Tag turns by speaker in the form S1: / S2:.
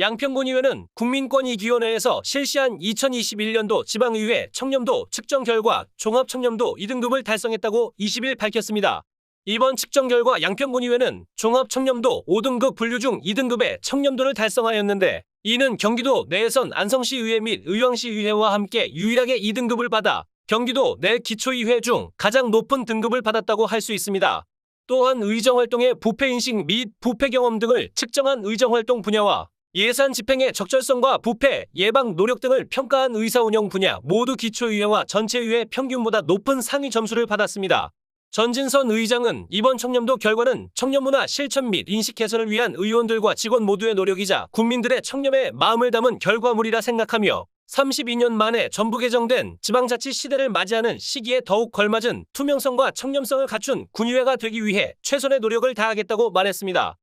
S1: 양평군 의회는 국민권익위원회에서 실시한 2021년도 지방의회 청렴도 측정 결과 종합청렴도 2등급을 달성했다고 20일 밝혔습니다. 이번 측정 결과 양평군 의회는 종합청렴도 5등급 분류 중 2등급의 청렴도를 달성하였는데 이는 경기도 내에선 안성시 의회 및 의왕시 의회와 함께 유일하게 2등급을 받아 경기도 내 기초의회 중 가장 높은 등급을 받았다고 할 수 있습니다. 또한 의정활동의 부패인식 및 부패 경험 등을 측정한 의정활동 분야와 예산 집행의 적절성과 부패 예방 노력 등을 평가한 의사 운영 분야 모두 기초의회와 전체의회 평균보다 높은 상위 점수를 받았습니다. 전진선 의장은 이번 청렴도 결과는 청렴문화 실천 및 인식 개선을 위한 의원들과 직원 모두의 노력이자 국민들의 청렴에 마음을 담은 결과물이라 생각하며 32년 만에 전부 개정된 지방자치 시대를 맞이하는 시기에 더욱 걸맞은 투명성과 청렴성을 갖춘 군의회가 되기 위해 최선의 노력을 다하겠다고 말했습니다.